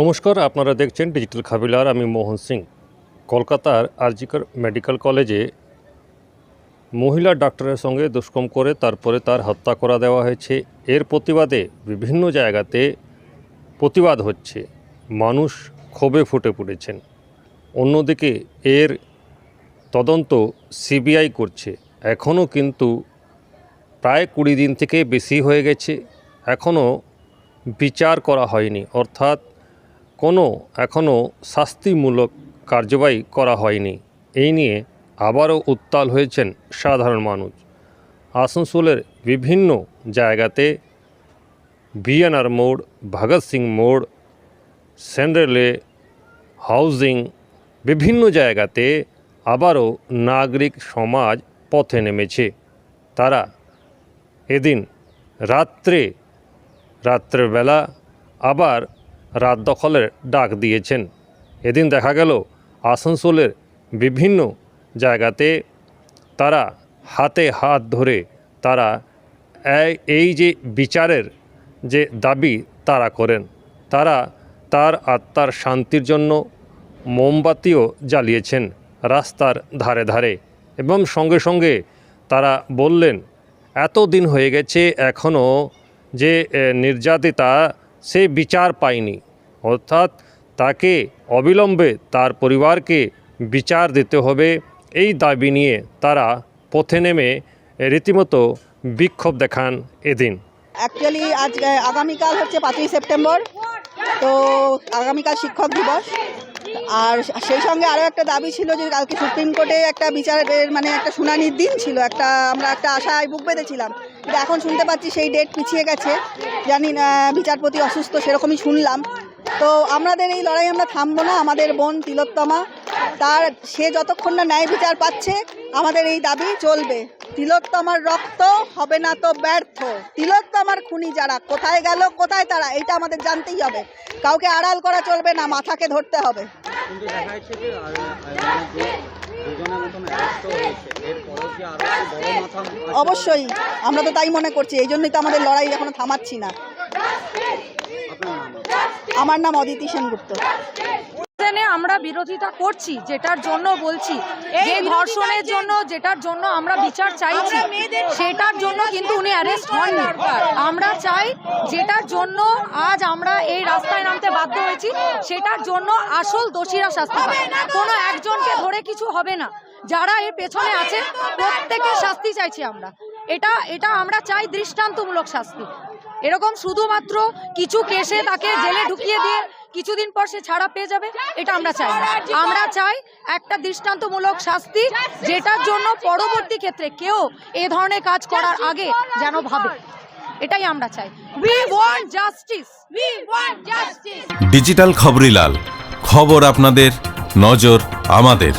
নমস্কার, আপনারা দেখছেন ডিজিটাল খাবিলার আমি মোহন সিং। কলকাতার আরজিকর মেডিকেল কলেজে মহিলা ডাক্তারের সঙ্গে দুষ্কর্ম করে তারপরে তার হত্যা করা দেওয়া হয়েছে। এর প্রতিবাদে বিভিন্ন জায়গাতে প্রতিবাদ হচ্ছে। মানুষ ক্ষোভে ফুটে পড়েছেন। অন্যদিকে এর তদন্ত সিবিআই করছে। এখনও কিন্তু প্রায় কুড়ি দিন থেকে বেশি হয়ে গেছে। এখনও বিচার করা হয়নি। অর্থাৎ কোনো এখনও শাস্তিমূলক কার্যবাহী করা হয়নি। এই নিয়ে আবারও উত্তাল হয়েছেন সাধারণ মানুষ। আসানসোলের বিভিন্ন জায়গাতে বিএনআর মোড়, ভগৎ সিং মোড় সেন্ড্রেলে হাউজিং বিভিন্ন জায়গাতে আবারও নাগরিক সমাজ পথে নেমেছে। তারা এদিন রাত্রে রাত্রেবেলা আবার রাত দখলের ডাক দিয়েছেন। এদিন দেখা গেল, আসানসোলের বিভিন্ন জায়গাতে তারা হাতে হাত ধরে তারা এই- যে বিচারের যে দাবি তারা করেন। তারা তার আত্মার শান্তির জন্য মোমবাতিও জ্বালিয়েছেন রাস্তার ধারে ধারে এবং সঙ্গে সঙ্গে তারা বললেন এত দিন হয়ে গেছে এখনও যে নির্যাতিতা সে বিচার পায়নি। অর্থাৎ তাকে অবিলম্বে তার পরিবারকে বিচার দিতে হবে। এই দাবি নিয়ে তারা পথে নেমে রীতিমতো বিক্ষোভ দেখান এদিন। অ্যাকচুয়ালি আজ আগামীকাল হচ্ছে পাঁচই সেপ্টেম্বর, তো আগামীকাল শিক্ষক দিবস। আর সেই সঙ্গে আরও একটা দাবি ছিল যে কালকে সুপ্রিম কোর্টে একটা বিচারের মানে একটা শুনানির দিন ছিল, একটা আমরা একটা আশায় বুক বেঁধেছিলাম। কিন্তু এখন শুনতে পাচ্ছি সেই ডেট পিছিয়ে গেছে। জানি বিচারপতি অসুস্থ, সেরকমই শুনলাম। তো আমাদের এই লড়াই আমরা থামবো না। আমাদের বোন তিলোত্তমা, তার, সে যতক্ষণ না ন্যায় বিচার পাচ্ছে, আমাদের এই দাবি চলবে। তিলোত্তমার রক্ত হবে না তো ব্যর্থ। তিলোত্তমার খুনি যারা, কোথায় গেল, কোথায় তারা, এটা আমাদের জানতেই হবে। কাউকে আড়াল করা চলবে না, মাথাকে ধরতে হবে। কিন্তু দেখা যাচ্ছে যে আর- আর যে দুজনের মতন অ্যারেস্ট হয়েছে। এরপরও কি আরও বড় মাথা অবশ্যই আমরা তো তাই মনে করছি এই জন্যই তো আমাদের লড়াই এখনও থামাচ্ছি না। আমার নাম অদিতি সেনগুপ্ত। আমরা বিরোধিতা করছি যেটার জন্য বলছি। যে ধর্ষণের জন্য যেটার জন্য আমরা বিচার চাইছি সেটার জন্য কিন্তু উনি অ্যারেস্ট হননি। আমরা চাই যেটার জন্য আজ আমরা এই রাস্তায় নামতে বাধ্য হয়েছি সেটার জন্য আসল দোষীরা শাস্তি কোনো একজনকে ধরে কিছু হবে না। যারা এর পেছনে আছে প্রত্যেকের শাস্তি চাইছি আমরা। এটা এটা আমরা চাই দৃষ্টান্তমূলক শাস্তি। এরকম শুধুমাত্র কিছু কেসে তাকে জেলে ঢুকিয়ে দিয়ে কিছুদিন পর সে ছাড়া পেয়ে যাবে এটা আমরা চাই না। আমরা চাই একটা দৃষ্টান্তমূলক শাস্তি যেটার জন্য পরবর্তী ক্ষেত্রে কেউ এ ধরনের কাজ করার আগে যেন ভাবে। এটাই আমরা চাই। We want justice we want justice digital Khaborilal খবর আপনাদের নজর আমাদের।